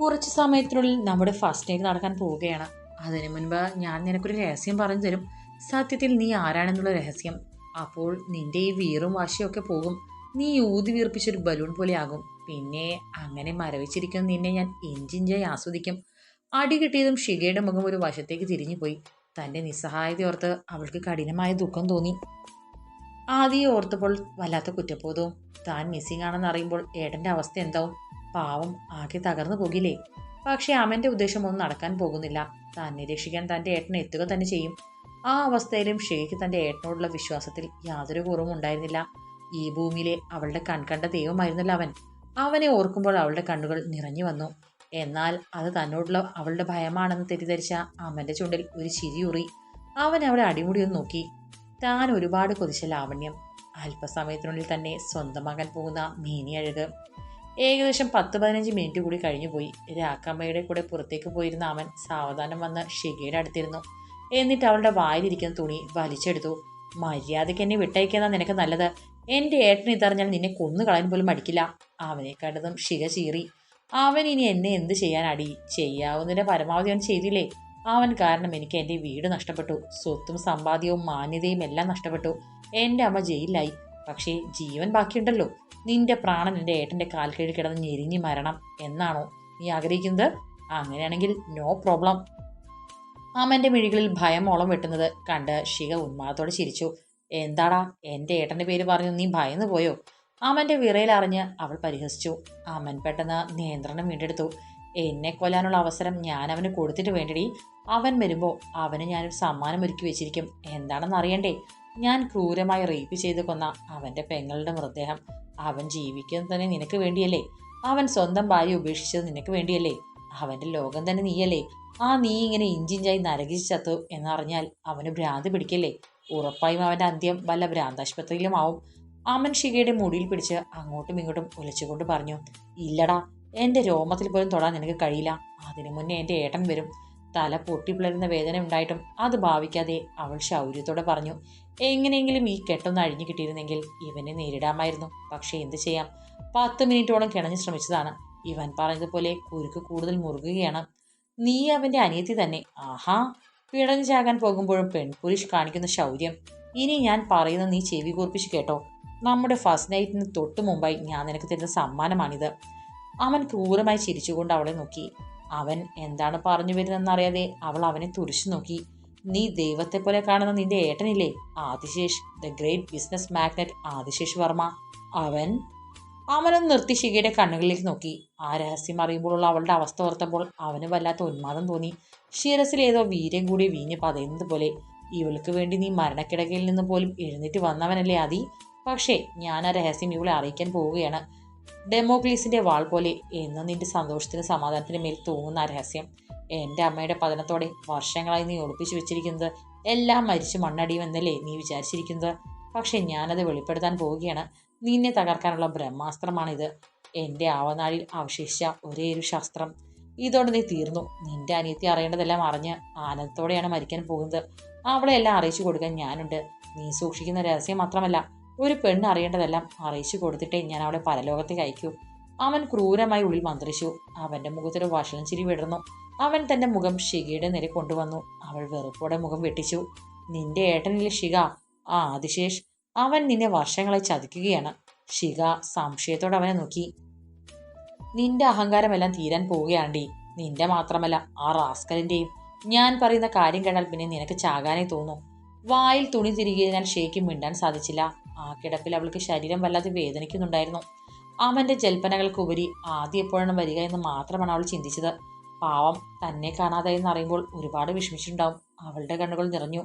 കുറച്ച് സമയത്തിനുള്ളിൽ നമ്മുടെ ഫസ്റ്റ് എയ്ഡ് നടക്കാൻ പോവുകയാണ്. അതിനു മുൻപ് ഞാൻ നിനക്കൊരു രഹസ്യം പറഞ്ഞു തരും. സത്യത്തിൽ നീ ആരാണെന്നുള്ള രഹസ്യം. അപ്പോൾ നിന്റെ ഈ വീറും വാശിയൊക്കെ പോകും. നീ ഊതി വീർപ്പിച്ചൊരു ബലൂൺ പോലെ ആകും പിന്നെ അങ്ങനെ മരവിച്ചിരിക്കുന്ന നിന്നെ ഞാൻ ഇഞ്ചിഞ്ചായി ആസ്വദിക്കും. അടി കിട്ടിയതും ഷിഗയുടെ മുഖം ഒരു വശത്തേക്ക് തിരിഞ്ഞുപോയി തന്റെ നിസ്സഹായതയോർത്ത് അവൾക്ക് കഠിനമായ ദുഃഖം തോന്നി. ആദ്യം ഓർത്തപ്പോൾ വല്ലാത്ത കുറ്റബോധവും താൻ മിസ്സിംഗ് ആണെന്ന് അറിയുമ്പോൾ ഏട്ടന്റെ അവസ്ഥ എന്താവും? പാവം ആകെ തകർന്നു പോകില്ലേ? പക്ഷേ അമ്മന്റെ ഉദ്ദേശം ഒന്നും നടക്കാൻ പോകുന്നില്ല. തന്നെ രക്ഷിക്കാൻ തന്റെ ഏട്ടനെ എത്തുക തന്നെ ചെയ്യും. ആ അവസ്ഥയിലും ഷെയ്ക്ക് തന്റെ ഏട്ടനോടുള്ള വിശ്വാസത്തിൽ യാതൊരു കുറവും ഉണ്ടായിരുന്നില്ല. ഈ ഭൂമിയിലെ അവളുടെ കൺകണ്ട ദൈവമായിരുന്നല്ലോ അവൻ. അവനെ ഓർക്കുമ്പോൾ അവളുടെ കണ്ണുകൾ നിറഞ്ഞു വന്നു. എന്നാൽ അത് തന്നോടുള്ള അവളുടെ ഭയമാണെന്ന് തെറ്റിദ്ധരിച്ച അമ്മന്റെ ചുണ്ടിൽ ഒരു ചിരിയുറി അവൻ അവളെ അടിമുടി ഒന്ന് നോക്കി. താൻ ഒരുപാട് കൊതിച്ച ലാവണ്യം. അല്പസമയത്തിനുള്ളിൽ തന്നെ സ്വന്തമാകാൻ പോകുന്ന മീനി അഴക് ഏകദേശം പത്ത് പതിനഞ്ച് മിനിറ്റ് കൂടി കഴിഞ്ഞു പോയി. രാക്കമ്മയുടെ കൂടെ പുറത്തേക്ക് പോയിരുന്ന അവൻ സാവധാനം വന്ന് ഷിഗയുടെ അടുത്തിരുന്നു. എന്നിട്ട് അവളുടെ വായിലിരിക്കുന്ന തുണി വലിച്ചെടുത്തു. മര്യാദയ്ക്ക് എന്നെ വിട്ടയക്കുന്ന നിനക്ക് നല്ലത്. എന്റെ ഏട്ടൻ ഇതറിഞ്ഞാൽ നിന്നെ കൊന്നു കളയാൻ പോലും മടിക്കില്ല. അവനെ കണ്ടതും ഷിക ചീറി. അവൻ ഇനി എന്നെ എന്ത് ചെയ്യാൻ അടി ചെയ്യാവുന്നതിന്റെ പരമാവധി അവൻ ചെയ്തില്ലേ? അവൻ കാരണം എനിക്ക് എന്റെ വീട് നഷ്ടപ്പെട്ടു. സ്വത്തും സമ്പാദ്യവും മാന്യതയും എല്ലാം നഷ്ടപ്പെട്ടു. എന്റെ അമ്മ ജയിലിലായി. പക്ഷേ ജീവൻ ബാക്കിയുണ്ടല്ലോ. നിന്റെ പ്രാണൻ എന്റെ ഏട്ടന്റെ കാൽ കീഴിൽ കിടന്ന് ഞെരിഞ്ഞ് മരണം എന്നാണോ നീ ആഗ്രഹിക്കുന്നത്? അങ്ങനെയാണെങ്കിൽ നോ പ്രോബ്ലം അമ്മന്റെ മിഴികളിൽ ഭയം ഓളം വെട്ടുന്നത് കണ്ട് ഷിക ഉന്മാദത്തോടെ ചിരിച്ചു. എന്താടാ എന്റെ ഏട്ടന്റെ പേര് പറഞ്ഞു നീ ഭയന്ന് പോയോ? അമ്മന്റെ വിറയിലറിഞ്ഞ് അവൾ പരിഹസിച്ചു. അമ്മൻ പെട്ടെന്ന് നിയന്ത്രണം വീണ്ടെടുത്തു. എന്നെ കൊല്ലാനുള്ള അവസരം ഞാൻ അവന് കൊടുത്തിട്ട് വേണ്ടടി. അവൻ വരുമ്പോൾ അവന് ഞാനൊരു സമ്മാനം ഒരുക്കി വെച്ചിരിക്കും. എന്താണെന്ന് അറിയണ്ടേ? ഞാൻ ക്രൂരമായി റേപ്പ് ചെയ്ത് കൊന്ന അവന്റെ പെങ്ങളുടെ മൃതദേഹം അവൻ ജീവിക്കുന്നത് തന്നെ നിനക്ക് വേണ്ടിയല്ലേ? അവൻ സ്വന്തം ഭാര്യ ഉപേക്ഷിച്ചത് നിനക്ക് വേണ്ടിയല്ലേ? അവന്റെ ലോകം തന്നെ നീയല്ലേ? ആ നീ ഇങ്ങനെ ഇഞ്ചിഞ്ചായി നരകിച്ച് ചത്തു എന്നറിഞ്ഞാൽ അവന് ഭ്രാന്ത് പിടിക്കല്ലേ? ഉറപ്പായും അവന്റെ അന്ത്യം വല്ല ഭ്രാന്താശുപത്രിയിലും ആവും. അമൻ ഷികയുടെ മുടിയിൽ പിടിച്ച് അങ്ങോട്ടും ഇങ്ങോട്ടും ഒലിച്ചുകൊണ്ട് പറഞ്ഞു ഇല്ലടാ എന്റെ രോമത്തിൽ പോലും തൊടാൻ നിനക്ക് കഴിയില്ല. അതിനു മുന്നേ എന്റെ ഏട്ടൻ വരും. തല പൊട്ടിപ്പിളരുന്ന വേദന ഉണ്ടായിട്ടും അത് ഭാവിക്കാതെ അവൾ ശൗര്യത്തോടെ പറഞ്ഞു എങ്ങനെയെങ്കിലും ഈ കെട്ടൊന്ന് അഴിഞ്ഞു കിട്ടിയിരുന്നെങ്കിൽ ഇവനെ നേരിടാമായിരുന്നു. പക്ഷേ എന്തു ചെയ്യാം? പത്ത് മിനിറ്റോളം കിണഞ്ഞു ശ്രമിച്ചതാണ്. ഇവൻ പറഞ്ഞതുപോലെ കുരുക്ക് കൂടുതൽ മുറുകുകയാണ്. നീ അവന്റെ അനിയത്തി തന്നെ. ആഹാ! പിടഞ്ഞു ചാകാൻ പോകുമ്പോഴും പെൺപുരുഷ് കാണിക്കുന്ന ശൗര്യം. ഇനി ഞാൻ പറയുന്ന നീ ചെവി കൂർപ്പിച്ച് കേട്ടോ. നമ്മുടെ ഫസ്റ്റ് നൈറ്റിന് തൊട്ട് മുമ്പായി ഞാൻ നിനക്ക് തരുന്ന സമ്മാനമാണിത്. അവൻ ക്രൂരമായി ചിരിച്ചുകൊണ്ട് അവളെ നോക്കി. അവൻ എന്താണ് പറഞ്ഞു വരുന്നതെന്നറിയാതെ അവൾ അവനെ തുറിച്ചു നോക്കി. നീ ദൈവത്തെ പോലെ കാണുന്ന നിന്റെ ഏട്ടനില്ലേ? Adishesh the great business magnate Adishesh Varma. അവൻ? അമലം നിർത്തി ശിഖയുടെ കണ്ണുകളിലേക്ക് നോക്കി. ആ രഹസ്യം അറിയുമ്പോഴുള്ള അവളുടെ അവസ്ഥ ഓർത്തപ്പോൾ അവന് വല്ലാത്ത ഉന്മാദം തോന്നി. ശിരസിൽ ഏതോ വീര്യം കൂടി വീഞ്ഞ് പതയുന്നത് പോലെ. ഇവൾക്ക് വേണ്ടി നീ മരണക്കിടകയിൽ നിന്ന് പോലും എഴുന്നേറ്റ് വന്നവനല്ലേ ആദി? പക്ഷേ ഞാൻ ആ രഹസ്യം ഇവളെ അറിയിക്കാൻ പോവുകയാണ്. ഡെമോക്ലീസിന്റെ വാൾ പോലെ എന്ന് നിന്റെ സന്തോഷത്തിന് സമാധാനത്തിന് മേൽ തൂങ്ങുന്ന രഹസ്യം. എന്റെ അമ്മയുടെ പതനത്തോടെ വർഷങ്ങളായി നീ ഒളിപ്പിച്ചു വെച്ചിരിക്കുന്നത് എല്ലാം മരിച്ചു മണ്ണടിയുമെന്നല്ലേ നീ വിചാരിച്ചിരിക്കുന്നത്. പക്ഷെ ഞാനത് വെളിപ്പെടുത്താൻ പോവുകയാണ്. നിന്നെ തകർക്കാനുള്ള ബ്രഹ്മാസ്ത്രമാണിത്. എന്റെ ആവനാഴിൽ അവശേഷിച്ച ഒരേ ഒരു ശാസ്ത്രം. ഇതോടെ നീ തീർന്നു. നിന്റെ അനിയത്തി അറിയേണ്ടതെല്ലാം അറിഞ്ഞ് ആനന്ദത്തോടെയാണ് മരിക്കാൻ പോകുന്നത്. അവളെ എല്ലാം അറിയിച്ചു കൊടുക്കാൻ ഞാനുണ്ട്. നീ സൂക്ഷിക്കുന്ന രഹസ്യം മാത്രമല്ല ഒരു പെണ്ണ് അറിയേണ്ടതെല്ലാം അറിയിച്ചു കൊടുത്തിട്ടേ ഞാൻ അവളെ പരലോകത്തേക്ക് അയക്കൂ അവൻ ക്രൂരമായി ഉള്ളിൽ മന്ത്രിച്ചു. അവന്റെ മുഖത്തൊരു വഷളം ചിരി വിടർന്നു. അവൻ തന്റെ മുഖം ഷിഗയുടെ നേരെ കൊണ്ടുവന്നു. അവൾ വെറുപ്പോടെ മുഖം വെട്ടിച്ചു. നിന്റെ ഏട്ടനിലെ ഷിക ആ അതിശേഷ്. അവൻ നിന്നെ വർഷങ്ങളെ ചതിക്കുകയാണ്. ഷിക സംശയത്തോടെ അവനെ നോക്കി. നിന്റെ അഹങ്കാരമെല്ലാം തീരാൻ പോവുകയാണ്ടി. നിന്റെ മാത്രമല്ല ആ റാസ്കലിന്റെയും ഞാൻ പറയുന്ന കാര്യം കേട്ടാൽ പിന്നെ നിനക്ക് ചാകാനേ തോന്നും. വായിൽ തുണി ഞാൻ ഷേക്ക് മിണ്ടാൻ സാധിച്ചില്ല. ആ കിടപ്പിൽ അവൾക്ക് ശരീരം വല്ലാതെ വേദനിക്കുന്നുണ്ടായിരുന്നു. അവന്റെ ജൽപ്പനകൾക്കുപരി ആദ്യം എപ്പോഴാണ് വരിക എന്ന് മാത്രമാണ് അവൾ ചിന്തിച്ചത്. പാവം തന്നെ കാണാതെ എന്ന് അറിയുമ്പോൾ ഒരുപാട് വിഷമിച്ചിട്ടുണ്ടാവും. അവളുടെ കണ്ണുകൾ നിറഞ്ഞു.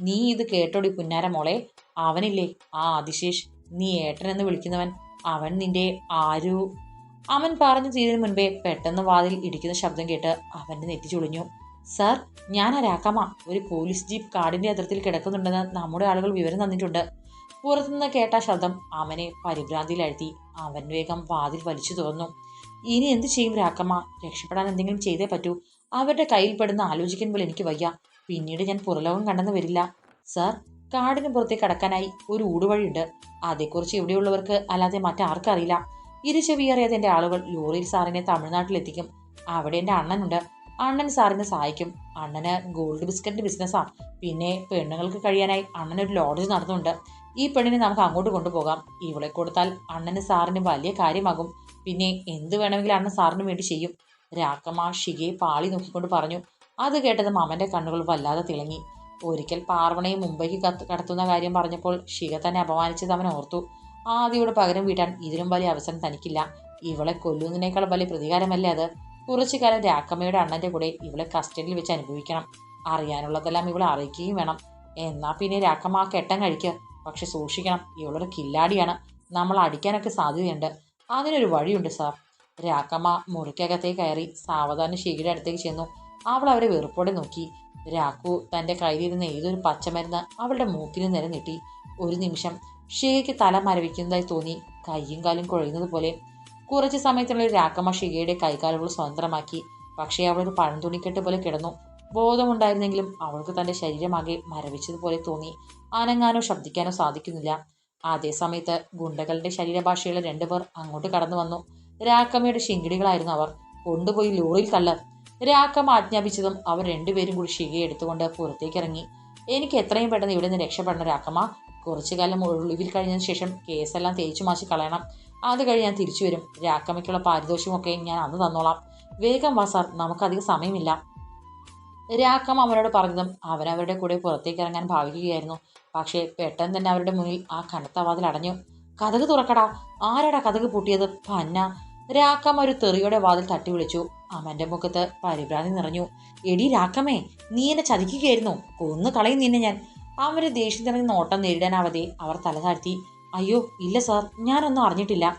നീ ഇത് കേട്ടോടി പുന്നാര മോളെ. അവനില്ലേ? ആ അതിശേഷ്. നീ ഏട്ടൻ എന്ന് വിളിക്കുന്നവൻ. അവൻ നിന്റെ ആരു. അവൻ പറഞ്ഞു തീരുന്നതിന് മുൻപേ പെട്ടെന്ന് വാതിൽ ഇടിക്കുന്ന ശബ്ദം കേട്ട് അവന്റെ നെറ്റി ചുളിഞ്ഞു. സാർ ഞാൻ രാക്കമ്മ ഒരു പോലീസ് ജീപ്പ് കാടിന്റെ അതിർത്തിയിൽ കിടക്കുന്നുണ്ടെന്ന് നമ്മുടെ ആളുകൾ വിവരം തന്നിട്ടുണ്ട്. പുറത്തുനിന്ന് കേട്ട ശബ്ദം അവനെ പരിഭ്രാന്തിയിലഴ്ത്തി. അവൻ വേഗം വാതിൽ വലിച്ചു തുറന്നു. ഇനി എന്ത് ചെയ്യും രാക്കമ്മ രക്ഷപ്പെടാൻ എന്തെങ്കിലും ചെയ്തേ പറ്റൂ. അവരുടെ കയ്യിൽ പെടുന്ന ആലോചിക്കാൻ പോലും എനിക്ക് വയ്യ. പിന്നീട് ഞാൻ പുറലോകം കണ്ടെന്ന് വരില്ല. സാർ കാടിന് പുറത്തേക്ക് കടക്കാനായി ഒരു ഊടുവഴിയുണ്ട്. അതേക്കുറിച്ച് ഇവിടെയുള്ളവർക്ക് അല്ലാതെ മറ്റാർക്കും അറിയില്ല. ഇരു ചെവി അറിയാതെ എന്റെ ആളുകൾ ലോറിയിൽ സാറിനെ തമിഴ്നാട്ടിലെത്തിക്കും. അവിടെ എന്റെ അണ്ണനുണ്ട് അണ്ണൻ സാറിനെ സഹായിക്കും. അണ്ണന് ഗോൾഡ് ബിസ്ക്കറ്റ് ബിസിനസ്സാണ് പിന്നെ പെണ്ണുങ്ങൾക്ക് കഴിയാനായി അണ്ണൻ ഒരു ലോഡ്ജ് നടത്തുന്നുണ്ട്. ഈ പെണ്ണിനെ നമുക്ക് അങ്ങോട്ട് കൊണ്ടുപോകാം. ഇവളെ കൊടുത്താൽ അണ്ണന് സാറിന് വലിയ കാര്യമാകും. പിന്നെ എന്ത് വേണമെങ്കിലും അണ്ണൻ സാറിന് വേണ്ടി ചെയ്യും. രാക്കമ്മ ഷികയെ പാളി നോക്കിക്കൊണ്ട് പറഞ്ഞു. അത് കേട്ടത് മാമന്റെ കണ്ണുകൾ വല്ലാതെ തിളങ്ങി. ഒരിക്കൽ പാർവണയെ മുംബൈക്ക് കടത്തുന്ന കാര്യം പറഞ്ഞപ്പോൾ ഷിക തന്നെ അപമാനിച്ചത് അവൻ ഓർത്തു. ആദ്യയോട് പകരം വീട്ടാൻ ഇതിലും വലിയ അവസരം തനിക്കില്ല. ഇവളെ കൊല്ലുന്നതിനേക്കാൾ വലിയ പ്രതികാരമല്ലേ അത്? കുറച്ചു കാലം രാക്കമ്മയുടെ അണ്ണന്റെ കൂടെ ഇവളെ കസ്റ്റഡിയിൽ വെച്ച് അനുഭവിക്കണം. അറിയാനുള്ളതെല്ലാം ഇവളെ അറിയിക്കുകയും വേണം. എന്നാൽ പിന്നെ രാക്കമ്മ ആ കഴിക്കുക പക്ഷെ സൂക്ഷിക്കണം. ഇവളൊരു കില്ലാടിയാണ്. നമ്മൾ അടിക്കാനൊക്കെ സാധ്യതയുണ്ട്. അതിനൊരു വഴിയുണ്ട് സാർ രാക്കമ്മ മുറിക്കകത്തേക്ക് കയറി സാവധാനം ഷീയുടെ അടുത്തേക്ക് ചെന്നു. അവൾ അവരെ വെറുപ്പോടെ നോക്കി. രാഖു തന്റെ കയ്യിലിരുന്ന ഏതൊരു പച്ചമരുന്ന് അവളുടെ മൂക്കിന് നേരെ നീട്ടി. ഒരു നിമിഷം ഷീഗയ്ക്ക് തല മരവിക്കുന്നതായി തോന്നി. കയ്യും കാലും കുഴയുന്നത് പോലെ. കുറച്ച് സമയത്തിനുള്ളിൽ രാക്കമ്മ ഷീഗയുടെ കൈകാലുകൾ സ്വതന്ത്രമാക്കി. പക്ഷേ അവളൊരു പഴം തുണിക്കെട്ട് പോലെ കിടന്നു. ബോധമുണ്ടായിരുന്നെങ്കിലും അവൾക്ക് തന്റെ ശരീരമാകെ മരവിച്ചതുപോലെ തോന്നി. ആനങ്ങാനോ ശബ്ദിക്കാനോ സാധിക്കുന്നില്ല. അതേസമയത്ത് ഗുണ്ടകളുടെ ശരീരഭാഷയുള്ള രണ്ടുപേർ അങ്ങോട്ട് കടന്നു വന്നു. രാക്കമ്മയുടെ ശിങ്കിടികളായിരുന്നു അവർ. കൊണ്ടുപോയി ലോറിയിൽ തള്ള്. രാക്കമ്മ ആജ്ഞാപിച്ചതും അവർ രണ്ടുപേരും കൂടി ഷികയെ എടുത്തുകൊണ്ട് പുറത്തേക്ക് ഇറങ്ങി എനിക്ക് എത്രയും പെട്ടെന്ന് ഇവിടെ നിന്ന് രക്ഷപ്പെടണം രാക്കമ്മ. കുറച്ചു കാലം ഒളിവിൽ കഴിഞ്ഞതിന് ശേഷം കേസെല്ലാം തേച്ചു മാച്ചി കളയണം. അത് കഴിഞ്ഞ് ഞാൻ തിരിച്ചു വരും. രാക്കമ്മയ്ക്കുള്ള പാരിതോഷികമൊക്കെ ഞാൻ അന്ന് തന്നോളാം. വേഗം വാ സാർ. നമുക്കധികം സമയമില്ല. രാക്കമ്മ അവനോട് പറഞ്ഞതും അവനവരുടെ കൂടെ പുറത്തേക്ക് ഇറങ്ങാൻ ഭാവിക്കുകയായിരുന്നു. പക്ഷേ പെട്ടെന്ന് തന്നെ അവരുടെ മുന്നിൽ ആ കനത്ത വാതിൽ അടഞ്ഞു. കഥക് തുറക്കടാ. ആരാടാ കഥക് പൂട്ടിയത്? പന്ന. രാക്കം ഒരു തെറിയുടെ വാതിൽ തട്ടി വിളിച്ചു. അവന്റെ മുഖത്ത് പരിഭ്രാന്തി നിറഞ്ഞു. എടി രാക്കമേ നീ എന്നെ ചതിക്കുകയായിരുന്നു. കൊന്നു കളയും നിന്നെ ഞാൻ. അവർ ദേഷ്യം നിറഞ്ഞ നോട്ടം നേരിടാനാവതെ അവർ തല താഴ്ത്തി അയ്യോ ഇല്ല സാർ ഞാനൊന്നും അറിഞ്ഞിട്ടില്ല.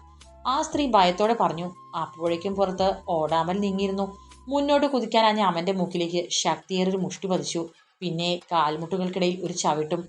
ആ സ്ത്രീ ഭയത്തോടെ പറഞ്ഞു. അപ്പോഴേക്കും പുറത്ത് ഓടാമൽ നീങ്ങിയിരുന്നു. മുന്നോട്ട് കുതിക്കാനാഞ്ഞ അവന്റെ മൂക്കിലേക്ക് ശക്തിയേറൊരു മുഷ്ടി പതിച്ചു. പിന്നെ കാൽമുട്ടുകൾക്കിടയിൽ ഒരു ചവിട്ടും.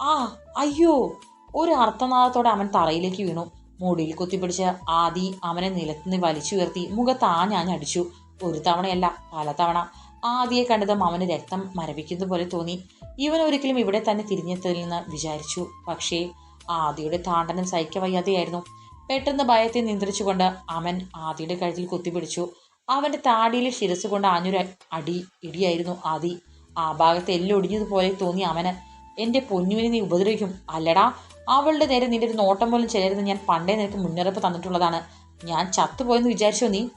ആ അയ്യോ ഒരു അർത്ഥനാദത്തോടെ അവൻ തറയിലേക്ക് വീണു. മുടിയിൽ കുത്തിപ്പിടിച്ച് ആദി അവനെ നിലത്തുനിന്ന് വലിച്ചുയർത്തി മുഖത്ത് ആഞ്ഞാഞ്ഞടിച്ചു ഒരു തവണയല്ല പല തവണ ആദിയെ കണ്ടതും അവന് രക്തം മരവിക്കുന്നത് പോലെ തോന്നി. ഇവൻ ഒരിക്കലും ഇവിടെ തന്നെ തിരിഞ്ഞെത്തില്ലെന്ന് വിചാരിച്ചു. പക്ഷേ ആദിയുടെ താണ്ടനം സഹിക്കവയ്യാതെയായിരുന്നു. പെട്ടെന്ന് ഭയത്തെ നിയന്ത്രിച്ചുകൊണ്ട് അവൻ ആദിയുടെ കഴുത്തിൽ കുത്തിപ്പിടിച്ചു. അവന്റെ താടിയിലെ ശിരസ് കൊണ്ട് ആഞ്ഞൊരു അടി ഇടിയായിരുന്നു ആദി. ആ ഭാഗത്ത് എല്ലൊടിഞ്ഞതുപോലെ തോന്നി അവന്. എന്റെ പൊന്നുവിനെ നീ ഉപദ്രവിക്കും. അല്ലടാ അവളുടെ നേരെ നിന്റെ ഒരു നോട്ടം പോലും ചെല്ലരുത് ഞാൻ പണ്ടേ നിനക്ക് മുന്നറിയിപ്പ് തന്നിട്ടുള്ളതാണ്. ഞാൻ ചത്തുപോയെന്ന് വിചാരിച്ചോ നീ?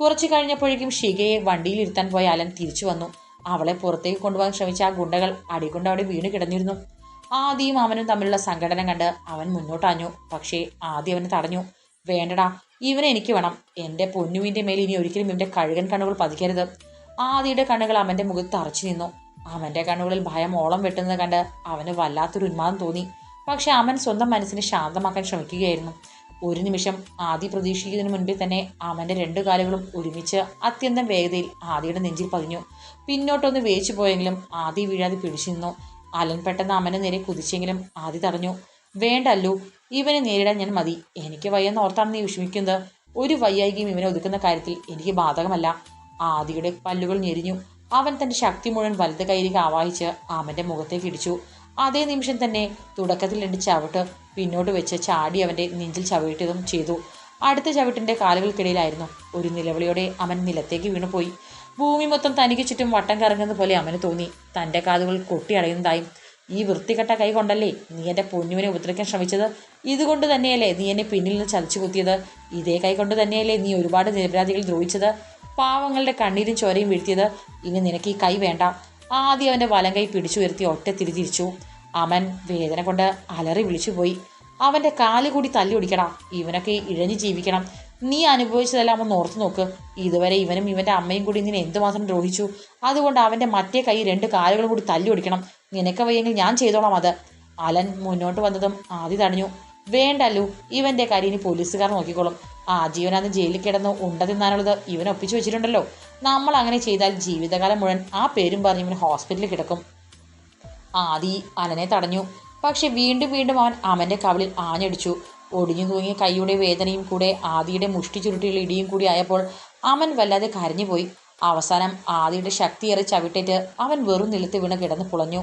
കുറച്ച് കഴിഞ്ഞപ്പോഴേക്കും ഷികയെ വണ്ടിയിൽ ഇരുത്താൻ പോയ അലൻ തിരിച്ചു വന്നു. അവളെ പുറത്തേക്ക് കൊണ്ടുപോകാൻ ശ്രമിച്ച ആ ഗുണ്ടകൾ അടികൊണ്ട് അവിടെ വീണ് കിടന്നിരുന്നു. ആദിയും അവനും തമ്മിലുള്ള സംഘടന കണ്ട് അവൻ മുന്നോട്ടാഞ്ഞു പക്ഷേ ആദ്യം അവനെ തടഞ്ഞു. വേണ്ടടാ ഇവനെ എനിക്ക് വേണം. എന്റെ പൊന്നുവിന്റെ മേൽ ഇനി ഒരിക്കലും ഇവന്റെ കഴുകൻ കണ്ണുകൾ പതിക്കരുത്. ആദിയുടെ കണ്ണുകൾ അവന്റെ മുഖത്ത് തറച്ചു നിന്നു. അവന്റെ കണ്ണുകളിൽ ഭയം ഓളം വെട്ടുന്നത് കണ്ട് അവന് വല്ലാത്തൊരു ഉന്മാദം തോന്നി. പക്ഷെ അവൻ സ്വന്തം മനസ്സിനെ ശാന്തമാക്കാൻ ശ്രമിക്കുകയായിരുന്നു. ഒരു നിമിഷം ആദി പ്രതീക്ഷിക്കുന്നതിന് മുൻപേ തന്നെ അവന്റെ രണ്ടു കാലുകളും ഒരുമിച്ച് അത്യന്തം വേഗതയിൽ ആദിയുടെ നെഞ്ചിൽ പതിഞ്ഞു. പിന്നോട്ടൊന്ന് വേച്ചു പോയെങ്കിലും ആദി വീഴാതെ പിടിച്ചു നിന്നു. അലൻ പെട്ടെന്ന് അവന്റെ നേരെ കുതിച്ചെങ്കിലും ആദി തടഞ്ഞു. വേണ്ടല്ലോ ഇവനെ നേരിടാൻ ഞാൻ മതി. എനിക്ക് വയ്യെന്ന് ഓർത്താണ് നീ വിഷമിക്കുന്നത്? ഒരു വയ്യായികയും ഇവനെ ഒതുക്കുന്ന കാര്യത്തിൽ എനിക്ക് ബാധകമല്ല. ആദിയുടെ പല്ലുകൾ ഞെരിഞ്ഞു. അവൻ തന്റെ ശക്തി മുഴുവൻ വലത് കൈയിലേക്ക് ആവാഹിച്ച് അവന്റെ മുഖത്തേക്ക് ഇടിച്ചു. അതേ നിമിഷം തന്നെ തുടക്കത്തിൽ രണ്ട് ചവിട്ട് പിന്നോട്ട് വെച്ച് ചാടി അവന്റെ നെഞ്ചിൽ ചവിട്ടിയതും ചെയ്തു. അടുത്ത ചവിട്ടിന്റെ കാലുകൾക്കിടയിലായിരുന്നു ഒരു നിലവിളിയോടെ അവൻ നിലത്തേക്ക് വീണുപോയി. ഭൂമി മൊത്തം തനിക്ക് ചുറ്റും വട്ടം കറങ്ങുന്ന പോലെ അവന് തോന്നി. തന്റെ കാതുകൾ കൊട്ടിയടയുന്നതായും ഈ വൃത്തികെട്ട കൈ കൊണ്ടല്ലേ നീ എന്റെ പൊന്നുവിനെ ഉപദ്രവിക്കാൻ ശ്രമിച്ചത്? ഇതുകൊണ്ട് തന്നെയല്ലേ നീ എന്നെ പിന്നിൽ നിന്ന് ചതച്ചു കുത്തിയത്? ഇതേ കൈ കൊണ്ട് തന്നെയല്ലേ നീ ഒരുപാട് നിരപരാധികൾ ദ്രോഹിച്ചത്? പാവങ്ങളുടെ കണ്ണീരും ചോരയും വീഴ്ത്തിയത്? ഇനി നിനക്ക് ഈ കൈ വേണ്ട. ആദ്യം അവന്റെ വലം കൈ പിടിച്ചുയർത്തി ഒറ്റ തിരിതിരിച്ചു അവൻ വേദന കൊണ്ട് അലറി വിളിച്ചുപോയി. അവന്റെ കാൽ കൂടി തല്ലി ഒടിക്കണം ഇവനൊക്കെ ഇഴഞ്ഞു ജീവിക്കണം. നീ അനുഭവിച്ചതെല്ലാം ഒന്ന് ഓർത്തു നോക്ക്. ഇതുവരെ ഇവനും ഇവന്റെ അമ്മയും കൂടി നിന്നെ എന്തുമാത്രം ദ്രോഹിച്ചു? അതുകൊണ്ട് അവന്റെ മറ്റേ കൈ രണ്ട് കാലുകളും കൂടി തല്ലി ഒടിക്കണം. നിനക്ക് വയ്യെങ്കിൽ ഞാൻ ചെയ്തോളാം അത്. അലൻ മുന്നോട്ട് വന്നതും ആദ്യ തടഞ്ഞു. വേണ്ടല്ലോ ഇവന്റെ കാര്യം ഇനി പോലീസുകാർ നോക്കിക്കോളും. ആ ജീവനാന്ന് ജയിലിൽ കിടന്ന് ഉണ്ട തിന്നാനുള്ളത് ഇവൻ ഒപ്പിച്ചു വെച്ചിട്ടുണ്ടല്ലോ. നമ്മൾ അങ്ങനെ ചെയ്താൽ ജീവിതകാലം മുഴുവൻ ആ പേരും പറഞ്ഞ് ഇവൻ ഹോസ്പിറ്റലിൽ കിടക്കും. ആദി അലനെ തടഞ്ഞു. പക്ഷെ വീണ്ടും വീണ്ടും അവൻ അവന്റെ കവളിൽ ആഞ്ഞടിച്ചു. ഒടിഞ്ഞു തൂങ്ങിയ കൈയുടെ വേദനയും കൂടെ ആദിയുടെ മുഷ്ടി ചുരുട്ടിയുള്ള ഇടിയും കൂടി ആയപ്പോൾ അമൻ വല്ലാതെ കരഞ്ഞുപോയി. അവസാനം ആദിയുടെ ശക്തിയേറെ ചവിട്ടേറ്റ് അവൻ വെറും നിലത്ത് വീണ് കിടന്ന് പുളഞ്ഞു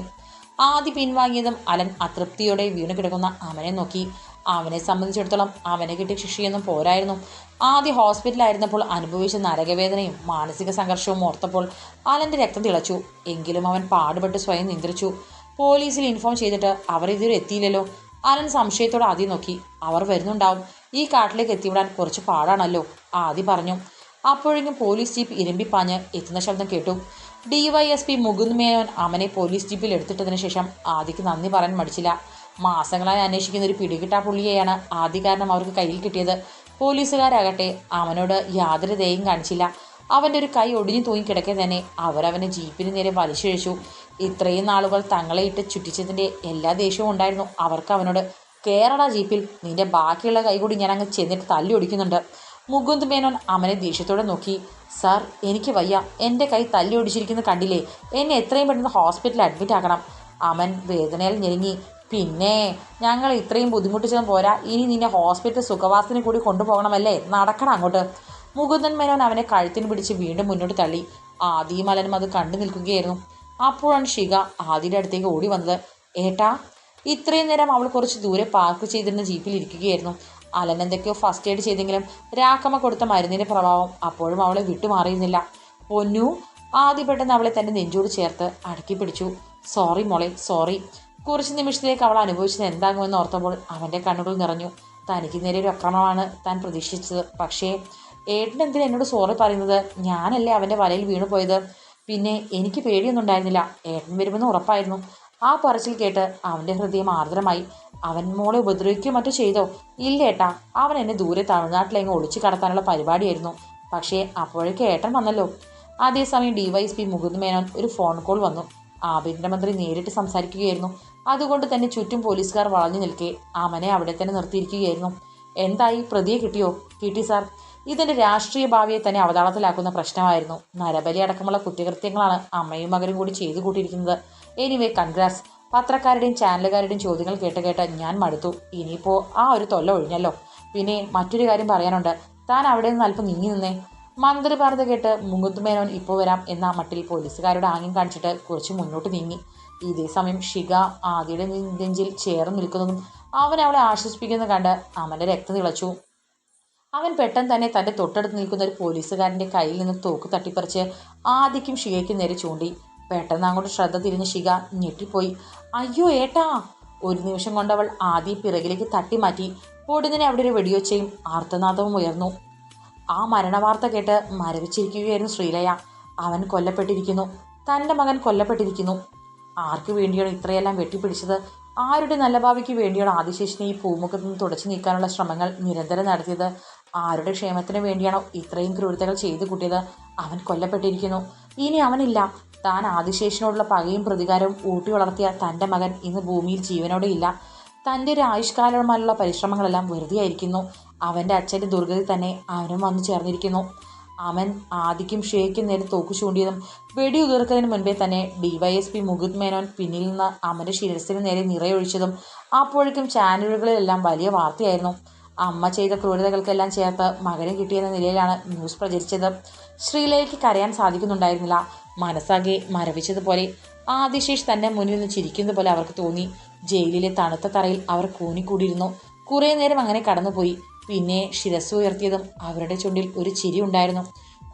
ആദി പിൻവാങ്ങിയതും അലൻ അതൃപ്തിയോടെ വീണ് കിടക്കുന്ന അവനെ നോക്കി. അവനെ സംബന്ധിച്ചിടത്തോളം അവനെ കിട്ടിയ ശിക്ഷയൊന്നും പോരായിരുന്നു. ആദ്യ ഹോസ്പിറ്റലായിരുന്നപ്പോൾ അനുഭവിച്ച നരകവേദനയും മാനസിക സംഘർഷവും ഓർത്തപ്പോൾ അലന്റെ രക്തം തിളച്ചു. എങ്കിലും അവൻ പാടുപെട്ട് സ്വയം നിയന്ത്രിച്ചു പോലീസിൽ ഇൻഫോം ചെയ്തിട്ട് അവർ ഇതുവരെ എത്തിയില്ലല്ലോ. അലൻ സംശയത്തോടെ ആദ്യം നോക്കി. അവർ വരുന്നുണ്ടാവും. ഈ കാട്ടിലേക്ക് എത്തിവിടാൻ കുറച്ച് പാടാണല്ലോ ആദ്യം പറഞ്ഞു. അപ്പോഴേക്കും പോലീസ് ജീപ്പ് ഇരമ്പിപ്പാഞ്ഞ് എത്തുന്ന ശബ്ദം കേട്ടു. ഡിവൈഎസ്പി മുകുന്ദ് മേനോൻ അമനെ പോലീസ് ജീപ്പിൽ എടുത്തിട്ടതിന് ശേഷം ആദിക്ക് നന്ദി പറയാൻ മടിച്ചില്ല. മാസങ്ങളായി അന്വേഷിക്കുന്ന ഒരു പിടികിട്ടാ പുള്ളിയെയാണ് ആദ്യ കാരണം അവർക്ക് കയ്യിൽ കിട്ടിയത്. പോലീസുകാരാകട്ടെ അവനോട് യാതൊരു ദയയും കാണിച്ചില്ല. അവന്റെ ഒരു കൈ ഒടിഞ്ഞു തൂങ്ങിക്കിടക്കെ തന്നെ അവരവനെ ജീപ്പിന് നേരെ വലിച്ചിഴച്ചു. ഇത്രയും നാളുകൾ തങ്ങളെ ഇട്ട് ചുറ്റിച്ചതിന്റെ എല്ലാ ദേഷ്യവും ഉണ്ടായിരുന്നു അവർക്ക് അവനോട്. കേരള ജീപ്പിൽ നിന്റെ ബാക്കിയുള്ള കൈ കൂടി ഞാൻ അങ്ങ് ചെന്നിട്ട് തല്ലി ഒടിക്കുന്നുണ്ട് മുകുന്ദ് മേനോൻ അവനെ ദേഷ്യത്തോടെ നോക്കി. സാർ എനിക്ക് വയ്യ. എന്റെ കൈ തല്ലി ഓടിച്ചിരിക്കുന്നത് കണ്ടില്ലേ? എന്നെ എത്രയും പെട്ടെന്ന് ഹോസ്പിറ്റലിൽ അഡ്മിറ്റ് ആക്കണം. അവൻ വേദനയിൽ ഞെരുങ്ങി. പിന്നെ ഞങ്ങൾ ഇത്രയും ബുദ്ധിമുട്ടിച്ചതും പോരാ. ഇനി നിന്നെ ഹോസ്പിറ്റൽ സുഖവാസത്തിന് കൂടി കൊണ്ടുപോകണമല്ലേ? നടക്കണം അങ്ങോട്ട്. മുകുന്ദൻ മേനോൻ അവനെ കഴുത്തിന് പിടിച്ച് വീണ്ടും മുന്നോട്ട് തള്ളി. ആദിയും അലനും അത് കണ്ടു നിൽക്കുകയായിരുന്നു. അപ്പോഴാണ് ഷിക ആദിയുടെ അടുത്തേക്ക് ഓടി വന്നത്. ഏട്ടാ ഇത്രയും നേരം അവൾ കുറച്ച് ദൂരെ പാർക്ക് ചെയ്തിരുന്ന ജീപ്പിൽ ഇരിക്കുകയായിരുന്നു. അലൻ എന്തൊക്കെയോ ഫസ്റ്റ് എയ്ഡ് ചെയ്തെങ്കിലും രാക്കമ്മ കൊടുത്ത മരുന്നിന്റെ പ്രഭാവം അപ്പോഴും അവളെ വിട്ടുമാറിയുന്നില്ല പൊന്നു ആദ്യ പെട്ടെന്ന് അവളെ തന്റെ നെഞ്ചോട് ചേർത്ത് അടക്കി പിടിച്ചു. സോറി മോളെ സോറി കുറച്ച് നിമിഷത്തേക്ക് അവൾ അനുഭവിച്ചത് എന്താകുമെന്ന് ഓർത്തപ്പോൾ അവന്റെ കണ്ണുകൾ നിറഞ്ഞു. തനിക്ക് നേരെ ഒരു അക്രമമാണ് താൻ പ്രതീക്ഷിച്ചത്. പക്ഷേ ഏട്ടൻ എന്നോട് സോറി പറയുന്നത്? ഞാനല്ലേ അവന്റെ വലയിൽ വീണു പോയത് പിന്നെ എനിക്ക് പേടിയൊന്നും ഉണ്ടായിരുന്നില്ല. ഏട്ടൻ വരുമെന്ന് ഉറപ്പായിരുന്നു. ആ പറച്ചിൽ കേട്ട് അവന്റെ ഹൃദയം ആർദ്രമായി. അവൻ മോളെ ഉപദ്രവിക്കുകയോ മറ്റോ ചെയ്തോ? ഇല്ല ഏട്ടാ. അവൻ എന്നെ ദൂരെ തമിഴ്നാട്ടിലെങ്ങ് ഒളിച്ചു കടത്താനുള്ള പരിപാടിയായിരുന്നു. പക്ഷേ അപ്പോഴേക്ക് ഏട്ടൻ വന്നല്ലോ. അതേസമയം ഡിവൈഎസ്പി മുകുന്ദ് മേനോൻ ഒരു ഫോൺ കോൾ വന്നു. ആഭ്യന്തരമന്ത്രി നേരിട്ട് സംസാരിക്കുകയായിരുന്നു. അതുകൊണ്ട് തന്നെ ചുറ്റും പോലീസുകാർ വളഞ്ഞു നിൽക്കെ. അവനെ അവിടെ തന്നെ നിർത്തിയിരിക്കുകയായിരുന്നു. എന്തായി? പ്രതിയെ കിട്ടിയോ? കിട്ടി സാർ ഇതിന്റെ രാഷ്ട്രീയ ഭാവിയെ തന്നെ അവതാളത്തിലാക്കുന്ന പ്രശ്നമായിരുന്നു. നരബലി അടക്കമുള്ള കുറ്റകൃത്യങ്ങളാണ് അമ്മയും മകനും കൂടി ചെയ്തു കൂട്ടിയിരിക്കുന്നത്. എനിവേ കൺഗ്രാസ് പത്രക്കാരുടെയും ചാനലുകാരുടെയും ചോദ്യങ്ങൾ കേട്ട് കേട്ട് ഞാൻ മടുത്തു. ഇനിയിപ്പോൾ ആ ഒരു തൊല്ല ഒഴിഞ്ഞല്ലോ. പിന്നെ മറ്റൊരു കാര്യം പറയാനുണ്ട്. താൻ അവിടെ നിന്ന് അല്പം നീങ്ങി നിന്നേ. മന്ത്രി പറഞ്ഞത് കേട്ട് മുകുന്ദ് മേനോൻ ഇപ്പോൾ വരാം എന്ന മട്ടിൽ പോലീസുകാരുടെ ആംഗ്യം കാണിച്ചിട്ട് കുറച്ച് മുന്നോട്ട് നീങ്ങി. ഇതേ സമയം ഷിക ആദിയുടെ നെഞ്ചിൽ ചേർന്ന് നിൽക്കുന്നതും അവൻ അവളെ ആശ്വസിപ്പിക്കുന്നത് കണ്ട് അമല രക്തം തിളച്ചു. അവൻ പെട്ടെന്ന് തന്നെ തന്റെ തൊട്ടടുത്ത് നിൽക്കുന്ന ഒരു പോലീസുകാരന്റെ കയ്യിൽ നിന്ന് തോക്ക് തട്ടിപ്പറിച്ച് ആദിക്കും ഷികയ്ക്കും നേരെ ചൂണ്ടി. പെട്ടെന്ന് അങ്ങോട്ട് ശ്രദ്ധ തിരിഞ്ഞ് ഷിക ഞെട്ടിപ്പോയി. അയ്യോ ഏട്ടാ! ഒരു നിമിഷം കൊണ്ട് അവൾ ആദ്യം പിറകിലേക്ക് തട്ടി മാറ്റി പൊടുന്നതിനെ അവിടെ ഒരു വെടിയൊച്ചയും ആർത്തനാദവും ഉയർന്നു. ആ മരണവാർത്ത കേട്ട് മരവിച്ചിരിക്കുകയായിരുന്നു ശ്രീലയ. അവൻ കൊല്ലപ്പെട്ടിരിക്കുന്നു. തന്റെ മകൻ കൊല്ലപ്പെട്ടിരിക്കുന്നു. ആർക്ക് വേണ്ടിയാണ് ഇത്രയെല്ലാം വെട്ടിപ്പിടിച്ചത്? ആരുടെ നല്ല ഭാവിക്ക് വേണ്ടിയാണ് ആദിശേഷിനെ ഈ പൂമുഖത്ത് നിന്ന് തുടച്ചു നീക്കാനുള്ള ശ്രമങ്ങൾ നിരന്തരം നടത്തിയത്? ആരുടെ ക്ഷേമത്തിന് വേണ്ടിയാണോ ഇത്രയും ക്രൂരതകൾ ചെയ്തു കൂട്ടിയത്? അവൻ കൊല്ലപ്പെട്ടിരിക്കുന്നു. ഇനി അവനില്ല. താൻ ആദിശേഷനോടുള്ള പകയും പ്രതികാരവും ഊട്ടി വളർത്തിയ തന്റെ മകൻ ഇന്ന് ഭൂമിയിൽ ജീവനോടെ ഇല്ല. തന്റെ ഒരു ആയുഷ്കാലമായുള്ള പരിശ്രമങ്ങളെല്ലാം വെറുതെയായിരിക്കുന്നു. അവന്റെ അച്ഛന്റെ ദുർഗതി തന്നെ അവനും വന്നു ചേർന്നിരിക്കുന്നു. അവൻ ആദിക്കും ഷേക്കും നേരെ തോക്കു ചൂണ്ടിയതും വെടി ഉതിർക്കുന്നതിന് മുൻപേ തന്നെ ഡിവൈഎസ്പി മുകുത് മേനോൻ പിന്നിൽ നിന്ന് അവന്റെ ശിരസിന് നേരെ നിറയൊഴിച്ചതും അപ്പോഴേക്കും ചാനലുകളിലെല്ലാം വലിയ വാർത്തയായിരുന്നു. അമ്മ ചെയ്ത ക്രൂരതകൾക്കെല്ലാം ചേർത്ത് മകനും കിട്ടിയെന്ന നിലയിലാണ് ന്യൂസ് പ്രചരിച്ചത്. ശ്രീലയ്ക്ക് കരയാൻ സാധിക്കുന്നുണ്ടായിരുന്നില്ല. മനസ്സാകെ മരവിച്ചതുപോലെ ആദിശേഷ് തന്നെ മുന്നിൽ നിന്ന് ചിരിക്കുന്നത് പോലെ അവർക്ക് തോന്നി. ജയിലിലെ തണുത്ത തറയിൽ അവർ കൂനിക്കൂടിയിരുന്നു. കുറേ നേരം അങ്ങനെ കടന്നുപോയി. പിന്നെ ശിരസ് ഉയർത്തിയതും അവരുടെ ചുണ്ടിൽ ഒരു ചിരി ഉണ്ടായിരുന്നു.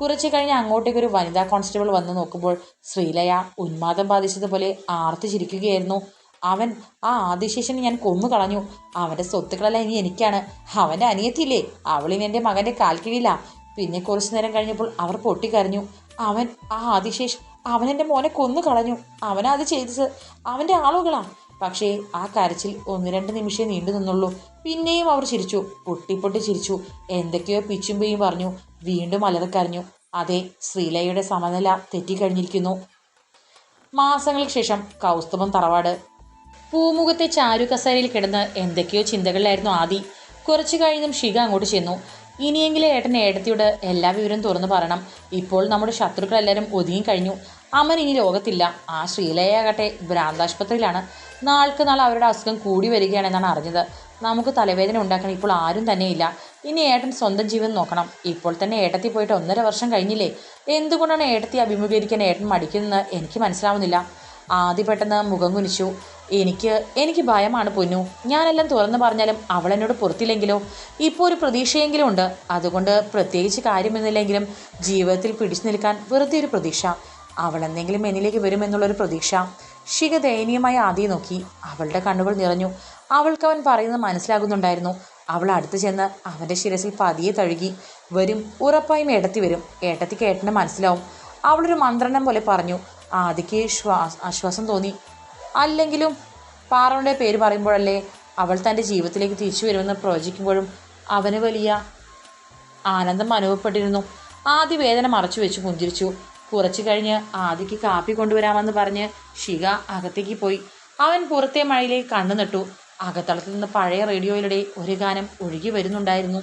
കുറച്ചു കഴിഞ്ഞ് അങ്ങോട്ടേക്ക് ഒരു വനിതാ കോൺസ്റ്റബിൾ വന്ന് നോക്കുമ്പോൾ ശ്രീലയ ഉന്മാദം ബാധിച്ചതുപോലെ ആർത്തു ചിരിക്കുകയായിരുന്നു. അവൻ ആ ആദിശേഷനെ ഞാൻ കൊന്നു കളഞ്ഞു അവന്റെ സ്വത്തുക്കളെല്ലാം ഇനി എനിക്കാണ്. അവന്റെ അനിയത്തിയില്ലേ? അവളിന് എന്റെ മകന്റെ കാൽക്കിഴിയില്ല പിന്നെ കുറച്ചു നേരം കഴിഞ്ഞപ്പോൾ അവർ പൊട്ടിക്കരഞ്ഞു. അവൻ ആ ആദിശേഷ് അവൻ എന്റെ മോനെ കൊന്നു കളഞ്ഞു അവനാ അത് ചെയ്തത്. അവന്റെ ആളുകളാ. പക്ഷേ ആ കരച്ചിൽ ഒന്ന് രണ്ട് നിമിഷം നീണ്ടു നിന്നുള്ളൂ. പിന്നെയും അവർ ചിരിച്ചു. പൊട്ടിപ്പൊട്ടി ചിരിച്ചു. എന്തൊക്കെയോ പിച്ചും പെയ്യും പറഞ്ഞു. വീണ്ടും അലറിക്കരഞ്ഞു അതെ ശ്രീലയുടെ സമനില തെറ്റിക്കഴിഞ്ഞിരിക്കുന്നു. മാസങ്ങൾക്ക് ശേഷം കൗസ്തുഭം തറവാട്. പൂമുഖത്തെ ചാരു കസേരയിൽ കിടന്ന് എന്തൊക്കെയോ ചിന്തകളിലായിരുന്നു ആദി. കുറച്ചു കഴിഞ്ഞും ഷിക അങ്ങോട്ട് ചെന്നു. ഇനിയെങ്കിലും ഏട്ടൻ ഏടത്തിയോട് എല്ലാ വിവരവും തുറന്നു പറയണം. ഇപ്പോൾ നമ്മുടെ ശത്രുക്കളെല്ലാവരും ഒതുങ്ങിക്കഴിഞ്ഞു അമൻ ഇനി ലോകത്തില്ല. ആ ശ്രീലയാകട്ടെ ഭ്രാന്താശുപത്രിയിലാണ്. നാൾക്ക് നാൾ അവരുടെ അസുഖം കൂടി വരികയാണെന്നാണ് അറിഞ്ഞത്. നമുക്ക് തലവേദന ഉണ്ടാക്കാൻ ഇപ്പോൾ ആരും തന്നെയില്ല. ഇനി ഏട്ടൻ സ്വന്തം ജീവൻ നോക്കണം. ഇപ്പോൾ തന്നെ ഏട്ടത്തി പോയിട്ട് ഒന്നര വർഷം കഴിഞ്ഞില്ലേ? എന്തുകൊണ്ടാണ് ഏട്ടത്തി അഭിമുഖീകരിക്കാൻ ഏട്ടൻ മടിക്കുന്നതെന്ന് എനിക്ക് മനസ്സിലാവുന്നില്ല. ആദ്യ പെട്ടെന്ന് മുഖം കുനിച്ചു. എനിക്ക് എനിക്ക് ഭയമാണ് പൊന്നു. ഞാനെല്ലാം തുറന്നു പറഞ്ഞാലും അവൾ എന്നോട് പുറത്തില്ലെങ്കിലോ? ഇപ്പോൾ ഒരു പ്രതീക്ഷയെങ്കിലും ഉണ്ട്. അതുകൊണ്ട് പ്രത്യേകിച്ച് കാര്യമെന്നില്ലെങ്കിലും ജീവിതത്തിൽ പിടിച്ചു നിൽക്കാൻ വെറുതെ ഒരു പ്രതീക്ഷ. അവൾ എന്തെങ്കിലും എന്നിലേക്ക് വരുമെന്നുള്ളൊരു പ്രതീക്ഷ. ശിഖ ദയനീയമായി ആദ്യം നോക്കി. അവളുടെ കണ്ണുകൾ നിറഞ്ഞു. അവൾക്ക് അവൻ പറയുന്നത് മനസ്സിലാകുന്നുണ്ടായിരുന്നു. അവൾ അടുത്ത് ചെന്ന് അവന്റെ ശിരസിൽ പതിയെ തഴുകി. വരും ഉറപ്പായും ഏട്ടത്തി വരും. ഏട്ടത്തിക്ക് ഏട്ടനെ മനസ്സിലാവും. അവളൊരു മന്ത്രണം പോലെ പറഞ്ഞു. ആദിക്ക് ശ്വാസ ആശ്വാസം തോന്നി. അല്ലെങ്കിലും പാറയുടെ പേര് പറയുമ്പോഴല്ലേ അവൾ തന്റെ ജീവിതത്തിലേക്ക് തിരിച്ചു വരുമെന്ന് പ്രവചിക്കുമ്പോഴും അവന് വലിയ ആനന്ദം അനുഭവപ്പെട്ടിരുന്നു. ആദ്യ വേദന മറച്ചു വെച്ച് പുഞ്ചിരിച്ചു. കുറച്ചു കഴിഞ്ഞ് ആദിക്ക് കാപ്പി കൊണ്ടുവരാമെന്ന് പറഞ്ഞ് ഷിക അകത്തേക്ക് പോയി. അവൻ പുറത്തെ മഴയിലേക്ക് കണ്ണു നട്ടു. അകത്തളത്തിൽ നിന്ന് പഴയ റേഡിയോയിലൂടെ ഒരു ഗാനം ഒഴുകി വരുന്നുണ്ടായിരുന്നു.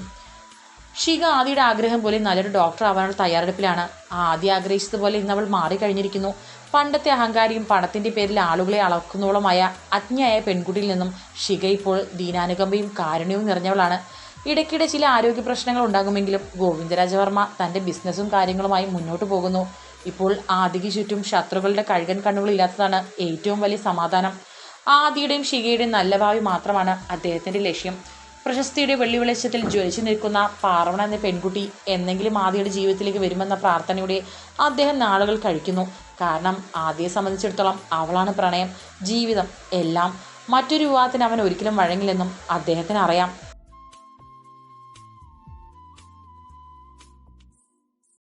ഷിക ആദിയുടെ ആഗ്രഹം പോലെ നല്ലൊരു ഡോക്ടർ ആവാനുള്ള തയ്യാറെടുപ്പിലാണ്. ആദ്യ ആഗ്രഹിച്ചതുപോലെ ഇന്ന് അവൾ മാറിക്കഴിഞ്ഞിരിക്കുന്നു. പണ്ടത്തെ അഹങ്കാരിയും പണത്തിന്റെ പേരിൽ ആളുകളെ അളക്കുന്നോളമായ അജ്ഞയായ പെൺകുട്ടിയിൽ നിന്നും ഷിക ഇപ്പോൾ ദീനാനുകമ്പയും കാരുണ്യവും നിറഞ്ഞവളാണ്. ഇടയ്ക്കിടെ ചില ആരോഗ്യ പ്രശ്നങ്ങൾ ഉണ്ടാകുമെങ്കിലും ഗോവിന്ദരാജവർമ്മ തന്റെ ബിസിനസ്സും കാര്യങ്ങളുമായി മുന്നോട്ട് പോകുന്നു. ഇപ്പോൾ ആദിക്ക് ചുറ്റും ശത്രുക്കളുടെ കഴുകൻ കണ്ണുകളില്ലാത്തതാണ് ഏറ്റവും വലിയ സമാധാനം. ആദിയുടെയും ഷികയുടെയും നല്ല ഭാവി മാത്രമാണ് അദ്ദേഹത്തിന്റെ ലക്ഷ്യം. പ്രശസ്തിയുടെ വെള്ളി വെളിച്ചത്തിൽ ജ്വലിച്ചു നിൽക്കുന്ന പാർവണ എന്ന പെൺകുട്ടി എന്നെങ്കിലും ആദ്യയുടെ ജീവിതത്തിലേക്ക് വരുമെന്ന പ്രാർത്ഥനയുടെ അദ്ദേഹം നാളുകൾ കഴിക്കുന്നു. കാരണം ആദ്യയെ സംബന്ധിച്ചിടത്തോളം അവളാണ് പ്രണയം ജീവിതം എല്ലാം മറ്റൊരു വിവാഹത്തിന് അവൻ ഒരിക്കലും വഴങ്ങില്ലെന്നും അദ്ദേഹത്തിന് അറിയാം.